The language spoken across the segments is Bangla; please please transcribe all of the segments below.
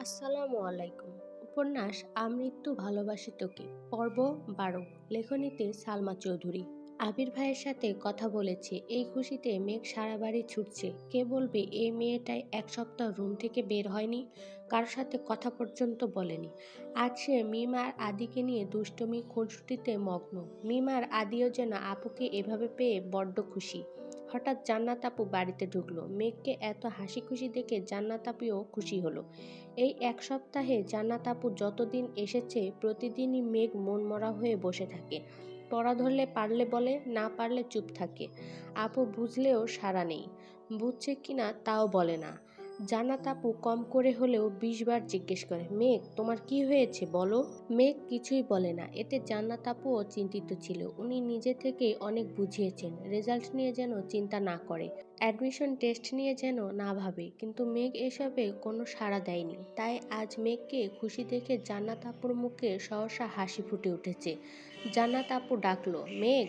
আসসালামু আলাইকুম। উপন্যাস আমৃত্যু ভালোবাসি তোকে, পর্ব বারো, লেখনীতে সালমা চৌধুরী। আবির ভাইয়ের সাথে কথা বলেছে, এই খুশিতে মেঘ সারা বাড়ি ছুটছে। কে বলবে এই মেয়েটাই এক সপ্তাহ রুম থেকে বের হয়নি কারোর সাথে কথা পর্যন্ত বলেনি। আজ সে মিম আর আদিকে নিয়ে দুষ্টমি, খুনসুটিতে মগ্ন। মিম আর আদিও যেন আপুকে এভাবে পেয়ে বড্ড খুশি। হঠাৎ জান্নাত আপু বাড়িতে ঢুকলো। মেঘকে এত হাসি খুশি দেখে জান্নাত আপুও খুশি হলো। এই এক সপ্তাহে জান্নাত আপু যতদিন এসেছে, প্রতিদিনই মেঘ মনমরা হয়ে বসে থাকে। পড়া ধরলে পারলে বলে, না পারলে চুপ থাকে। আপু বুঝলেও সারা নেই। বুঝছে কিনা তাও বলে না। জান্নাত আপু কম করে হলেও বিশ বার জিজ্ঞেস করে, মেঘ, তোমার কি হয়েছে বলো? মেঘ কিছুই বলে না। এতে জান্নাত আপুও চিন্তিত ছিল। উনি নিজে থেকেই অনেক বুঝিয়েছেন, রেজাল্ট নিয়ে যেন চিন্তা না করে। অ্যাডমিশন টেস্ট নিয়ে যেন না ভাবে। কিন্তু মেঘ এসবে কোনো সাড়া দেয়নি। তাই আজ মেঘকে খুশি দেখে জান্নাত আপুর মুখে সহসা হাসি ফুটে উঠেছে। জান্নাত আপু ডাকলো, মেঘ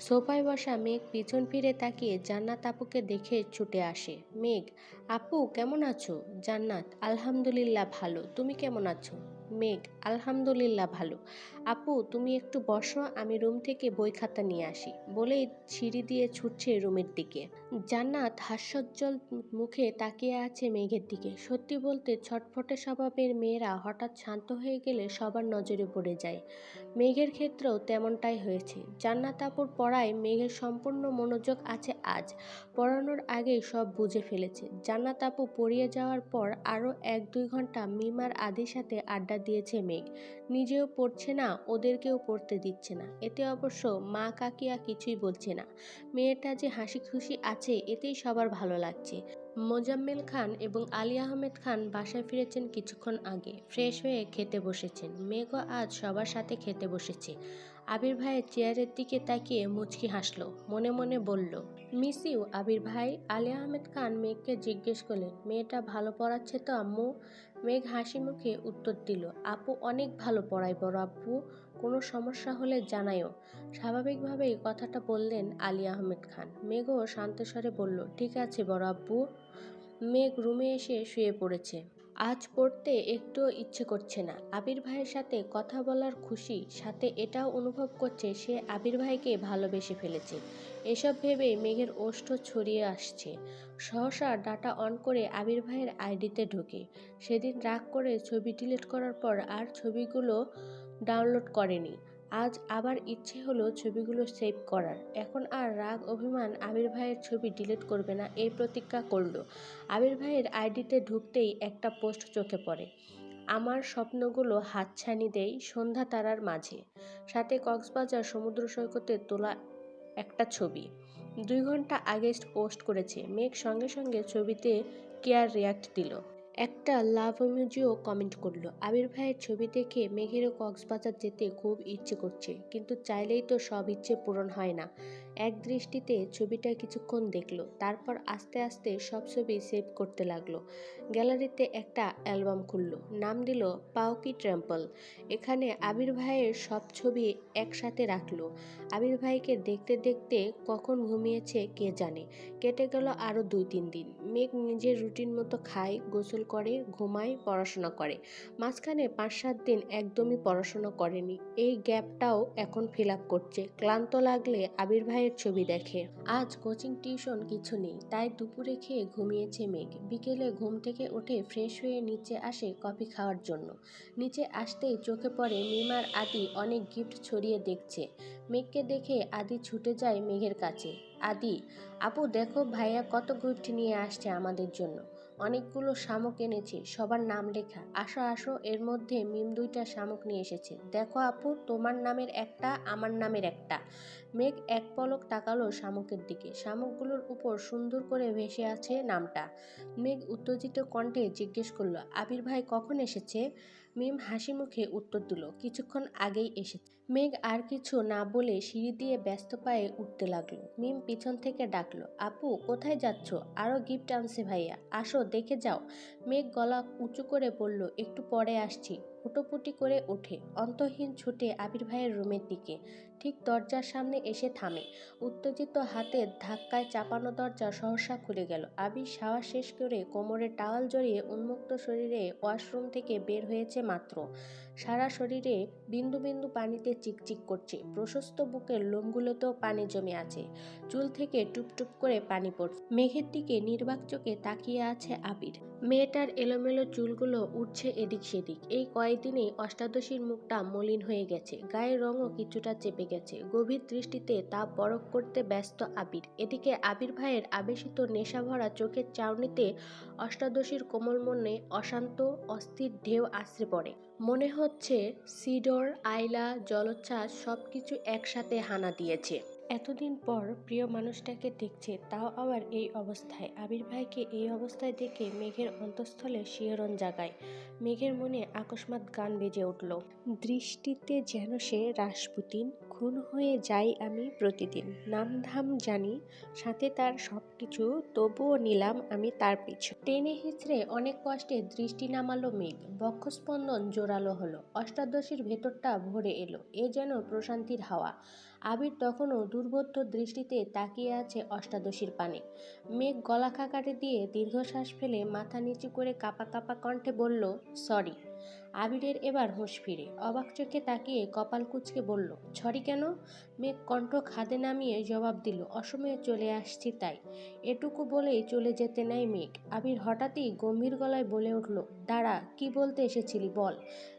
সোফায় বসা মেঘ পিছন ফিরে তাকিয়ে জান্নাত আপুকে দেখে ছুটে আসে। মেঘ, আপু কেমন আছো? জান্নাত, আলহামদুলিল্লাহ ভালো। তুমি কেমন আছো? মেঘ, আলহামদুলিল্লাহ ভালো। আপু, তুমি একটু বসো, আমি রুম থেকে বই খাতা নিয়ে আসি। বলেই সিঁড়ি দিয়ে ছুটছে রুমের দিকে। জান্নাত হাস্যোজ্জ্বল মুখে তাকিয়ে আছে মেঘের দিকে। সত্যি বলতে ছটফটে স্বভাবের মেয়েরা হঠাৎ শান্ত হয়ে গেলে সবার নজরে পড়ে যায়। মেঘের ক্ষেত্রেও তেমনটাই হয়েছে। জান্নাত আপুর পড়ায় মেঘের সম্পূর্ণ মনোযোগ আছে আজ। পড়ানোর আগেই সব বুঝে ফেলেছে। জান্নাত আপু পড়িয়ে যাওয়ার পর আরও এক দুই ঘণ্টা মিমার আদির সাথে আড্ডা দিয়েছে মেঘ। নিজেও পড়ছে না, ওদেরকেও পড়তে দিচ্ছে না। এতে অবশ্য মা কাকিয়া কিছুই বলছে না। মেয়েটা যে হাসি খুশি আছে এতেই সবার ভালো লাগছে। মোজাম্মেল খান এবং আলী আহমেদ খান বাসায় ফিরেছেন কিছুক্ষণ আগে। ফ্রেশ হয়ে খেতে বসেছেন। মেঘও আজ সবার সাথে খেতে বসেছে। আবির ভাইয়ের চেয়ারের দিকে তাকিয়ে মুচকি হাসল। মনে মনে বলল, মিস ইউ, আবির ভাই। আলী আহমেদ খান মেঘকে জিজ্ঞেস করলেন, মেয়েটা ভালো পড়াচ্ছে তো আম্মু? মেঘ হাসি মুখে উত্তর দিল, আপু অনেক ভালো পড়ায় বড় আপু। কোনো সমস্যা হলে জানায়ও। স্বাভাবিকভাবেই কথাটা বললেন আলী আহমেদ খান। মেঘও শান্তস্বরে বলল, ঠিক আছে বড় আব্বু। মেঘ রুমে এসে শুয়ে পড়েছে। আজ পড়তে একটুও ইচ্ছে করছে না। আবির ভাইয়ের সাথে কথা বলার খুশি, সাথে এটাও অনুভব করছে সে আবির ভাইকে ভালোবেসে ফেলেছে। এসব ভেবে মেঘের ওষ্ঠ ছড়িয়ে আসছে। সহসা ডাটা অন করে আবির ভাইয়ের আইডিতে ঢোকে। সেদিন রাগ করে ছবি ডিলিট করার পর আর ছবিগুলো ডাউনলোড করেনি। আজ আবার ইচ্ছে হলো ছবিগুলো সেভ করার। এখন আর রাগ, অভিমান আবির ভাইয়ের ছবি ডিলিট করবে না, এই প্রতিজ্ঞা করল। আবির ভাইয়ের আইডিতে ঢুকতেই একটা পোস্ট চোখে পড়ে। আমার স্বপ্নগুলো হাতছানি দেই সন্ধ্যা তারার মাঝে। সাথে কক্সবাজার সমুদ্র সৈকতে তোলা একটা ছবি। দুই ঘণ্টা আগে পোস্ট করেছে। মেঘ সঙ্গে সঙ্গে ছবিতে কেয়ার রিয়াক্ট দিল। একটা লাভ ইমোজিও কমেন্ট করল, আবির ভাইয়ের ছবি দেখে মেঘেরও কক্সবাজার যেতে খুব ইচ্ছে করছে, কিন্তু চাইলেই তো সব ইচ্ছে পূরণ হয় না। এক দৃষ্টিতে ছবিটা কিছুক্ষণ দেখল, তারপর আস্তে আস্তে সব ছবি সেভ করতে লাগল। গ্যালারিতে একটা অ্যালবাম খুললো, নাম দিল পাউকি ট্রেম্পল এখানে আবির ভাইয়ের সব ছবি একসাথে রাখল। আবির ভাইকে দেখতে দেখতে কখন ঘুমিয়েছে কে জানে, কেটে গেল আরও দুই তিন দিন। মেঘ নিজের রুটিন মতো খায়, গোসল করে, ঘুমায়, পড়াশোনা করে। মাঝখানে পাঁচ সাত দিন একদমই পড়াশোনা করেনি। এই গ্যাপটাও এখন ফিল আপ করছে। ক্লান্ত লাগলে আবির ভাইয়ের ছবি দেখে। আজ কোচিং, টিউশন কিছু নেই, তাই দুপুরে খেয়ে ঘুমিয়েছে মেঘ। বিকেলে ঘুম থেকে উঠে ফ্রেশ হয়ে নিচে আসে কফি খাওয়ার জন্য। নিচে আসতেই চোখে পড়ে মিমার আদি অনেক গিফট ছড়িয়ে দেখছে। মেঘকে দেখে আদি ছুটে যায় মেঘের কাছে। আদি, আপু, দেখো ভাইয়া কত গিফট নিয়ে আসছে আমাদের জন্য। অনেকগুলো শামুক এনেছে, সবার নাম লেখা। আসো আসো, এর মধ্যে মিম দুইটা শামুক নিয়ে এসেছে। দেখো আপু, তোমার নামের একটা, আমার নামের একটা। মেঘ এক পলক তাকালো শামুকের দিকে। শামুকগুলোর উপর সুন্দর করে ভেসে আছে নামটা। মেঘ উত্তেজিত কণ্ঠে জিজ্ঞেস করল, আবির ভাই কখন এসেছে? মিম হাসি মুখে উত্তর দিল, কিছুক্ষণ আগেই এসেছে। মেঘ আর কিছু না বলে সিঁড়ি দিয়ে ব্যস্ত পায়ে উঠতে লাগল। মিম পিছন থেকে ডাকলো, আপু, কোথায় যাচ্ছ? আরও গিফট আনছে ভাইয়া। আসো, দেখে যাও। মেঘ গলা উঁচু করে বলল, একটু পরে আসছি। হুটোপুটি করে ওঠে। অন্তহীন ছুটে আবির ভাইয়ের রুমের দিকে। ঠিক দরজার সামনে এসে থামে। উত্তেজিত হাতের ধাক্কায় চাপানো দরজা সহসা খুলে গেল। আবির শাওয়ার শেষ করে কোমরে টাওয়াল জড়িয়ে উন্মুক্ত শরীরে ওয়াশরুম থেকে বের হয়েছে মাত্র। সারা শরীরে বিন্দু বিন্দু পানিতে চিকচিক করছে। প্রশস্ত বুকের লোমগুলোতেও পানি জমে আছে। চুল থেকে টুপটুপ করে পানি পড়ছে। মেঘের দিকে নির্বাক চোখে তাকিয়ে আছে আবির। মেয়েটার এলোমেলো চুলগুলো উঠছে এদিক সেদিক। এই কয়েকদিনেই অষ্টাদশীর মুখটা মলিন হয়ে গেছে। গায়ের রঙও কিছুটা চেপে গেছে। গভীর দৃষ্টিতে তা বরফ করতে ব্যস্ত আবির। এদিকে আবির ভাইয়ের আবেশিত নেশা ভরা চোখের চাউনিতে অষ্টাদশীর কোমল মনে অশান্ত, অস্থির ঢেউ আশ্রে পড়ে। মনে হচ্ছে সিডর, আইলা, জলোচ্ছ্বাস সব কিছু একসাথে হানা দিয়েছে। এতদিন পর প্রিয় মানুষটাকে দেখছে, তাও আবার এই অবস্থায়। আবির ভাইকে এই অবস্থায় দেখে মেঘের অন্তঃস্থলে শিহরণ জাগায়। মেঘের মনে আকস্মাত গান বেজে উঠল। দৃষ্টিতে যেন সে রাসপুতিন খুন হয়ে যাই আমি প্রতিদিন। নামধাম জানি, সাথে তার সব কিছু তবুও নিলাম আমি তার পিছু। টেনে হিচড়ে অনেক কষ্টে দৃষ্টি নামালো মেঘ, বক্ষস্পন্দন জোরালো হলো। অষ্টাদশীর ভেতরটা ভরে এলো, এ যেন প্রশান্তির হাওয়া। আবির তখনও দুর্বোধ্য দৃষ্টিতে তাকিয়ে আছে অষ্টাদশীর পানে। মেঘ গলা খাকারে দিয়ে দীর্ঘশ্বাস ফেলে মাথা নিচু করে কাপা কাপা কণ্ঠে বলল, সরি। আবিরের এবার হুঁশ ফিরে। অবাক চোখে তাকিয়ে কপাল কুচকে বলল, ছড়ি কেন? মেঘ কণ্ঠ খাদে নামিয়ে জবাব দিল, অসময়ে চলে আসছি তাই। এটুকু বলেই চলে যেতে নেয় মেঘ। আবির হঠাৎই গম্ভীর গলায় বলে উঠল, দাঁড়া, কি বলতে এসেছিলি বল।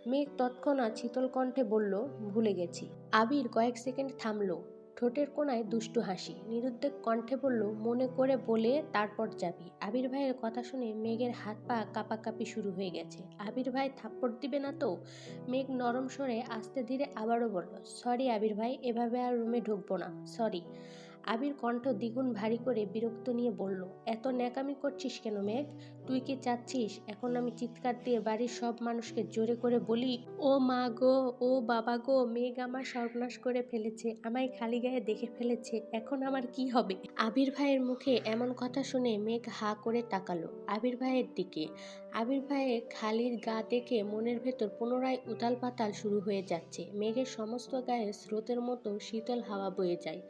মেঘ তৎক্ষণাৎ শীতল কণ্ঠে বলল, ভুলে গেছি। আবির কয়েক সেকেন্ড থামলো ঠোঁটের কোনায় দুষ্টু হাসি। নিরুদ্বেগ কণ্ঠে বলল, মনে করে বলে তারপর যাবি। আবির ভাইয়ের কথা শুনে মেঘের হাত পা কাঁপাকাঁপি শুরু হয়ে গেছে। আবির ভাই থাপ্পড় দিবে না তো? মেঘ নরম সরে আস্তে ধীরে আবারও বলল, সরি আবির ভাই, এভাবে আর রুমে ঢুকবো না। সরি। আবির কণ্ঠ দ্বিগুণ ভারী করে বিরক্ত নিয়ে বলল, এত ন্যাকামি করছিস কেন মেঘ? তুই কি চাচ্ছিস? এখন আমি চিৎকার দিয়ে বাড়ির সব মানুষকে জোরে করে বলি, ও মা গো, ও বাবা গো, মেঘ আমার সর্বনাশ করে ফেলেছে, আমায় খালি গায়ে দেখে ফেলেছে, এখন আমার কি হবে? আবির ভাইয়ের মুখে এমন কথা শুনে মেঘ হা করে তাকালো আবির ভাইয়ের দিকে। আবির ভাইয়ের খালির গা দেখে মনের ভেতর পুনরায় উতাল পাতাল শুরু হয়ে যাচ্ছে। মেঘের সমস্ত গায়ে স্রোতের মতো শীতল হাওয়া বয়ে যায়।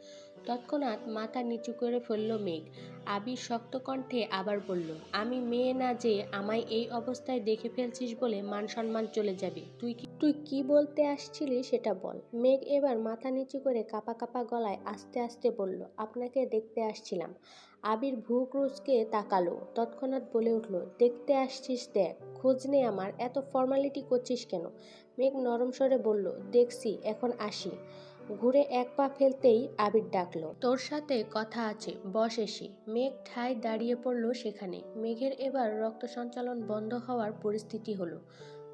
তৎক্ষণাৎ মাথা নিচু করে ফেলল মেঘ। আবির শক্ত কণ্ঠে আবার বলল, আমি মেয়ে না যে আমায় এই অবস্থায় দেখে ফেলছিস বলে মান সম্মান চলে যাবে। তুই কি তুই কি বলতে আসছিলি সেটা বল। মেঘ এবার মাথা নিচু করে কাপা কাপা গলায় আস্তে আস্তে বলল, আপনাকে দেখতে আসছিলাম। আবির ভ্রুক্রুজকে তাকালো, তৎক্ষণাৎ বলে উঠল, দেখতে আসছিস দেখ, খোঁজ নে আমার, এত ফর্মালিটি করছিস কেন? মেঘ নরম স্বরে বলল, দেখছি, এখন আসি। ঘুরে এক পা ফেলতেই আবির ডাকলো। তোর সাথে কথা আছে, বস এসে। মেঘ ঠায় দাঁড়িয়ে পড়ল সেখানে। মেঘের এবার রক্ত সঞ্চালন বন্ধ হওয়ার পরিস্থিতি হলো।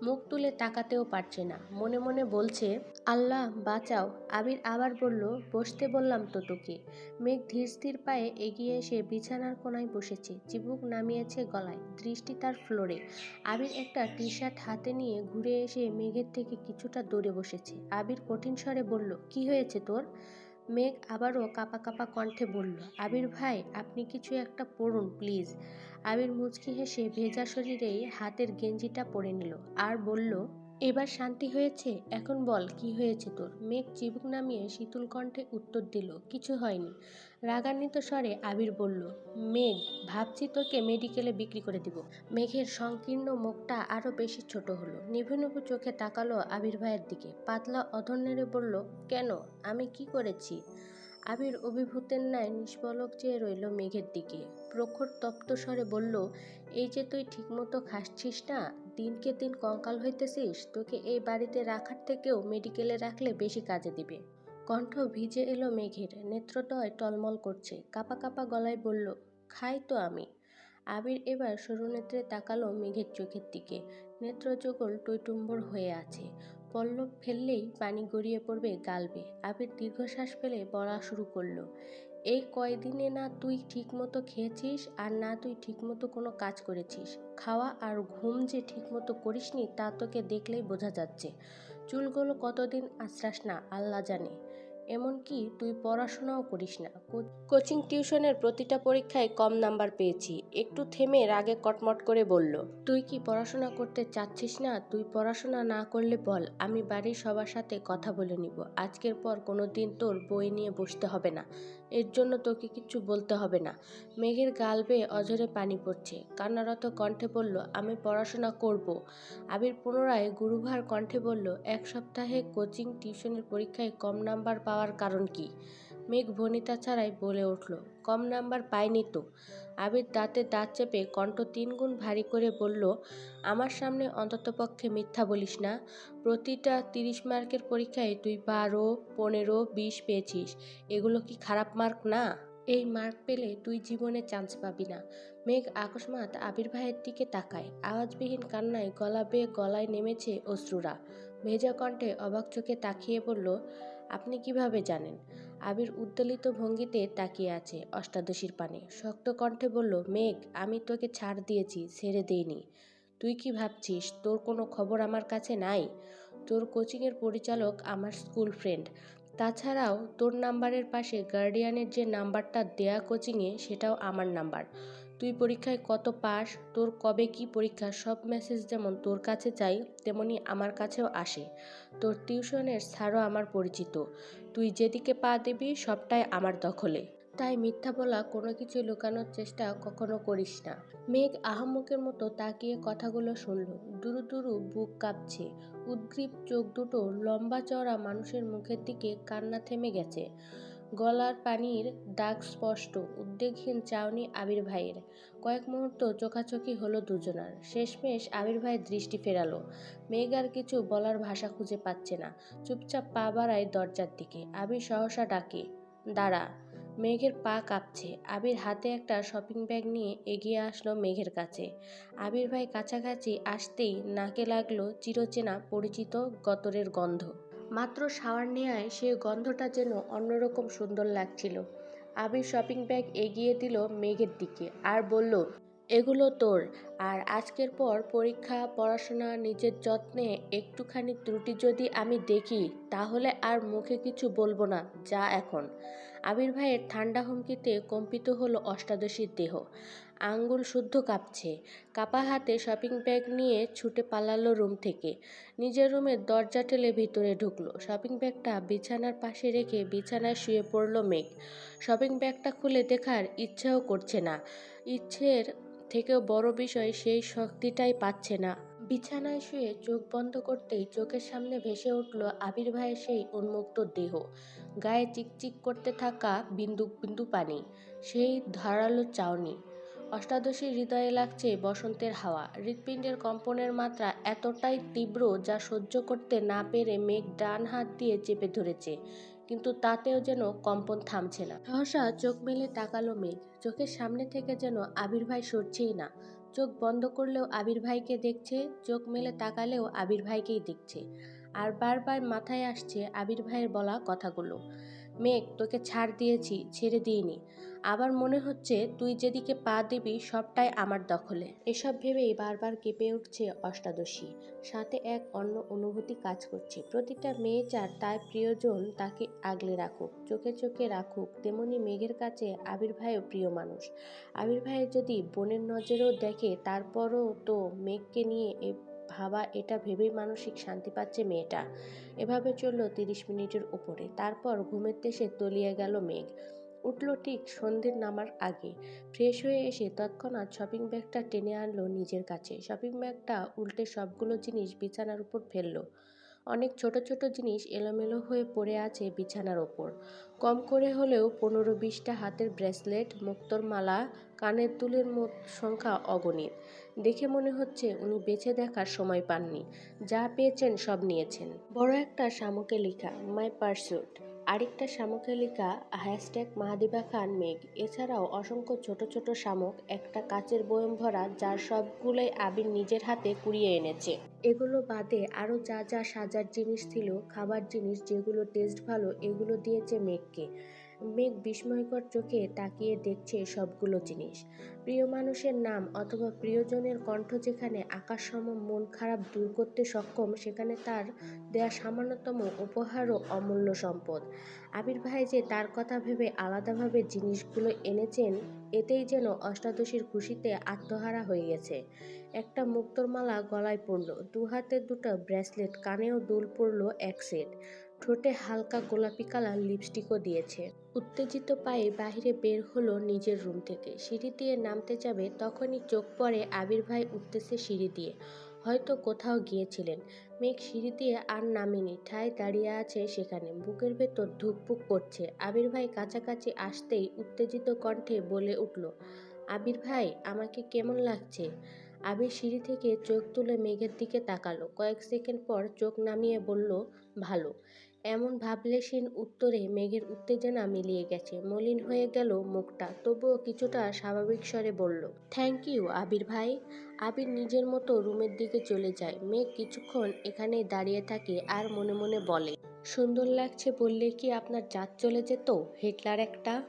মুখ তুলে তাকাতেও পারছে না। মনে মনে বলছে, আল্লাহ, বাঁচাও। আবির আবার বলল, বসতে বললাম তো তোকে। মেঘ ধীর স্থির পায়ে এগিয়ে এসে বিছানার কোনায় বসেছে, চিবুক নামিয়েছে গলায়, দৃষ্টি তার ফ্লোরে। আবির একটা টি শার্ট হাতে নিয়ে ঘুরে এসে মেঘের থেকে কিছুটা দূরে বসেছে। আবির কঠিন স্বরে বলল, কি হয়েছে তোর? মেঘ আবারও কাপা কাপা কণ্ঠে বলল, আবির ভাই, আপনি কিছু একটা পড়ুন, প্লিজ। আবির মুচকি হেসে ভেজা শরীরেই হাতের গেঞ্জিটা পরে নিল আর বলল, এবার শান্তি হয়েছে? এখন বল, কি হয়েছে তোর? মেঘ চিবুক নামিয়ে শীতল কণ্ঠে উত্তর দিল, কিছু হয়নি। রাগান্বিত স্বরে আবির বলল, মেঘ, ভাবছি তোকে মেডিকেলে বিক্রি করে দিব। মেঘের সংকীর্ণ মুখটা আরও বেশি ছোট হলো। নিভু নিভু চোখে তাকালো আবির ভাইয়ের দিকে। পাতলা নেড়ে বলল, কেন? আমি কি করেছি? আবির অভিভূতের ন্যায় নিষ্পলক চেয়ে রইল মেঘের দিকে। প্রখর তপ্ত স্বরে বলল, এই যে তুই ঠিকমতো খাচ্ছিস না? দিনকে দিন কঙ্কাল হইতেছিস? তোকে এই বাড়িতে রাখার থেকেও মেডিকেলে রাখলে বেশি কাজে দিবে। কণ্ঠ ভিজে এলো মেঘের নেত্রদয় টলমল করছে। কাপা কাপা গলায় বলল, খাই তো আমি। আবির এবার সরু নেত্রে তাকালো মেঘের চোখের দিকে। নেত্রযুগল টইটুম্বর হয়ে আছে। পল্লব ফেললেই পানি গড়িয়ে পড়বে গালবে। আবির দীর্ঘশ্বাস ফেলে বলা শুরু করল, এই কয়দিনে না তুই ঠিকমতো খেয়েছিস আর না তুই ঠিকমতো কোনো কাজ করেছিস? খাওয়া আর ঘুম যে ঠিকমতো করিসনি তা তোকে দেখলেই বোঝা যাচ্ছে। চুলগুলো কতদিন আশ্রাস না, আল্লাহ জানে। এমনকি তুই পড়াশোনাও করিস না। কোচিং টিউশনের প্রতিটা পরীক্ষায় কম নাম্বার পেয়েছি। একটু থেমে রাগে কটমট করে বলল, তুই কি পড়াশোনা করতে চাচ্ছিস না? তুই পড়াশোনা না করলে বল, আমি বাড়ির সবার সাথে কথা বলে নিব। আজকের পর কোনো দিন তোর বই নিয়ে বসতে হবে না। এর জন্য তোকে কিছু বলতে হবে না। মেঘের গাল বেয়ে অঝরে পানি পড়ছে। কান্নারত কণ্ঠে বলল, আমি পড়াশোনা করব। আবির পুনরায় গুরুভার কণ্ঠে বলল, এক সপ্তাহে কোচিং টিউশনের পরীক্ষায় কম নাম্বার পাওয়ার কারণ কি? মেঘ ভনিতা ছাড়াই বলে উঠল, কম নাম্বার পায়নি তো। আবির দাঁতে দাঁত চেপে কণ্ঠ তিনগুণ ভারী করে বলল, আমার সামনে অন্ততপক্ষে মিথ্যা বলিস না। প্রতিটা তিরিশ মার্কের পরীক্ষায় তুই বারো, পনেরো, বিশ পেয়েছিস। এগুলো কি খারাপ মার্ক না? এই মার্ক পেলে তুই জীবনে চান্স পাবি না। মেঘ আকস্মাত আবির ভাইয়ের দিকে তাকায়। আওয়াজবিহীন কান্নায় গলা বেয়ে গলায় নেমেছে অশ্রুরা। ভেজা কণ্ঠে অবাক চোখে তাকিয়ে বলল আপনি কীভাবে জানেন? আবির উদ্দোলিত ভঙ্গিতে তাকিয়ে আছে অষ্টাদশীর পানে। শক্ত কণ্ঠে বলল, মেঘ, আমি তোকে ছাড় দিয়েছি, ছেড়ে দেইনি। তুই কি ভাবছিস, তোর কোনো খবর আমার কাছে নাই? তোর কোচিংয়ের পরিচালক আমার স্কুল ফ্রেন্ড। তাছাড়াও তোর নাম্বারের পাশে গার্ডিয়ানের যে নাম্বারটা দেয়া কোচিংয়ে, সেটাও আমার নাম্বার। তুই পরীক্ষায় কত পাস, তোর কবে কি পরীক্ষা, সব মেসেজ যেমন তোর কাছে চাই, তেমনি আমার কাছেও আসে। তোর টিউশনের স্যারও আমার পরিচিত। তুই যেদিকে পা দিবি, সবটাই আমার দখলে। তাই মিথ্যা বলা, কোনো কিছু লুকানোর চেষ্টা কখনো করিস না। মেঘ আহাম্মকের মতো তাকিয়ে কথাগুলো শুনল। দুরু দুরু বুক কাঁপছে। উদ্গ্রীব চোখ দুটো লম্বা চওড়া মানুষের মুখের দিকে কান্না থেমে গেছে। গলার পানির দাগ স্পষ্ট, উদ্বেগহীন চাউনি আবির ভাইয়ের। কয়েক মুহূর্ত চোখাচোখি হলো দুজনার। শেষমেশ আবির ভাই দৃষ্টি ফেরালো। মেঘ আর কিছু বলার ভাষা খুঁজে পাচ্ছে না। চুপচাপ পা বাড়ায় দরজার দিকে। আবির সহসা ডাকে, দাঁড়া, মেঘের পা কাঁপছে। আবির হাতে একটা শপিং ব্যাগ নিয়ে এগিয়ে আসলো মেঘের কাছে। আবির ভাই কাছাকাছি আসতেই নাকে লাগল চিরচেনা পরিচিত গতরের গন্ধ। মাত্র শাওয়ার নেয়ায় সে গন্ধটা যেন অন্যরকম সুন্দর লাগছিল। আবির শপিং ব্যাগ এগিয়ে দিল মেঘের দিকে আর বলল, এগুলো তোর। আর আজকের পর পরীক্ষা, পড়াশোনা, নিজের যত্নে একটুখানি ত্রুটি যদি আমি দেখি, তাহলে আর মুখে কিছু বলব না। যা এখন। আবির ভাইয়ের ঠান্ডা হুমকিতে কম্পিত হলো অষ্টাদশীর দেহ। আঙ্গুল শুদ্ধ কাঁপছে। কাপা হাতে শপিং ব্যাগ নিয়ে ছুটে পালালো রুম থেকে। নিজের রুমের দরজা ঠেলে ভিতরে ঢুকলো। শপিং ব্যাগটা বিছানার পাশে রেখে বিছানায় শুয়ে পড়ল মেঘ। শপিং ব্যাগটা খুলে দেখার ইচ্ছেও করছে না। ইচ্ছের থেকেও বড় বিষয় সেই শক্তিটাই পাচ্ছে না। বিছানায় শুয়ে চোখ বন্ধ করতেই চোখের সামনে ভেসে উঠল আবির ভাইয়ের সেই উন্মুক্ত দেহ। গায়ে চিকচিক করতে থাকা বিন্দু বিন্দু পানি। সেই ধারালো চাউনি। অষ্টাদশীর হৃদয়ে লাগছে বসন্তের হাওয়া। হৃৎপিণ্ডের কম্পনের মাত্রা এতটাই তীব্র যা সহ্য করতে না পেরে মেঘ ডান হাত দিয়ে চেপে ধরেছে, কিন্তু তাতেও যেন কম্পন থামছে না। সহসা চোখ মেলে তাকালো মেঘ। চোখের সামনে থেকে যেন আবির ভাই সরছেই না। চোখ বন্ধ করলেও আবির ভাইকে দেখছে, চোখ মেলে তাকালেও আবির ভাইকেই দেখছে। আর বারবার মাথায় আসছে আবির ভাইয়ের বলা কথাগুলো। মেঘ, তোকে ছাড় দিয়েছি, ছেড়ে দিইনি। আবার মনে হচ্ছে তুই যেদিকে পা দিবি, সবটাই আমার দখলে। এসব ভেবেই বারবার কেঁপে উঠছে অষ্টাদশী। সাথে এক অন্য অনুভূতি কাজ করছে। প্রতিটা মেয়ে চার তার প্রিয়জন তাকে আগলে রাখুক, চোখে চোখে রাখুক, তেমনি মেঘের কাছে আবির ভাইও প্রিয় মানুষ। আবির যদি বোনের নজরেও দেখে, তারপরও তো মেঘকে নিয়ে ভাবা, এটা ভেবেই মানসিক শান্তি পাচ্ছে মেয়েটা। এভাবে চলল তিরিশ মিনিটের উপরে। তারপর ঘুমের দেশে তলিয়ে গেল মেঘ। উঠল ঠিক সন্ধ্যের নামার আগে। ফ্রেশ হয়ে এসে তৎক্ষণাৎ শপিং ব্যাগটা টেনে আনলো নিজের কাছে। শপিং ব্যাগটা উল্টে সবগুলো জিনিস বিছানার উপর ফেলল। অনেক ছোট ছোট জিনিস এলোমেলো হয়ে পড়ে আছে বিছানার ওপর। কম করে হলেও পনেরো বিশটা হাতের ব্রেসলেট, মুক্তর মালা, কানের তুলের মোট সংখ্যা অগণিত। দেখে মনে হচ্ছে উনি বেছে দেখার সময় পাননি। যা পেয়েছেন সব নিয়েছেন। বড় একটা শামুকে লেখা, মাই পার্সুট। আরেকটা শামুকালিকা হ্যাশট্যাগ মাহাদিবা খান মেঘ। এছাড়াও অসংখ্য ছোট ছোট শামুক, একটা কাচের বয়ম ভরা যার সবগুলোই আবির নিজের হাতে কুড়িয়ে এনেছে। এগুলো বাদে আরও যা যা সাজার জিনিস ছিল, খাবার জিনিস যেগুলো টেস্ট ভালো, এগুলো দিয়েছে মেঘকে। মেঘ বিস্ময়কর চোখে তাকিয়ে দেখছে সবগুলো জিনিস। প্রিয় মানুষের নাম অথবা প্রিয়জনের কণ্ঠ যেখানে আকাশসম মন খারাপ দূর করতে সক্ষম, সেখানে তার দেয়া সামান্যতম উপহারও অমূল্য সম্পদ। আবির ভাই যে তার কথা ভেবে আলাদাভাবে জিনিসগুলো এনেছেন, এতেই যেন অষ্টাদশীর খুশিতে আত্মহারা হয়ে গেছে। একটা মুক্তোর মালা গলায় পড়ল দু হাতে দুটো ব্রেসলেট, কানেও দুল পড়ল এক সেট। ঠোঁটে হালকা গোলাপি কালার লিপস্টিকও দিয়েছে। উত্তেজিত পায়ে বাহিরে বের হলো নিজের রুম থেকে। সিঁড়ি দিয়ে নামতে যাবে তখনই চোখ পড়ে আবির ভাই উঠতেছে সিঁড়ি দিয়ে। হয়তো কোথাও গিয়েছিলেন। মেঘ সিঁড়ি দিয়ে আর নামেনি, ঠায় দাঁড়িয়ে আছে সেখানে। বুকের ভেতর ধুকপুক করছে। আবির ভাই কাছাকাছি আসতেই উত্তেজিত কণ্ঠে বলে উঠল, আবির ভাই, আমাকে কেমন লাগছে? আবির সিঁড়ি থেকে চোখ তুলে মেঘের দিকে তাকালো। কয়েক সেকেন্ড পর চোখ নামিয়ে বলল, ভালো। এমন ভাবলেশীন উত্তরে মেঘের উত্তেজনা মিলিয়ে গেছে। মলিন হয়ে গেল মুখটা, তবুও কিছুটা স্বাভাবিক স্বরে বলল থ্যাংক ইউ আবির ভাই। আবির নিজের মতো রুমের দিকে চলে যায়। মেঘ কিছুক্ষণ এখানে দাঁড়িয়ে থাকে আর মনে মনে বলে, সুন্দর লাগছে বললে কি আপনার জাত চলে যেত, হিটলার একটা?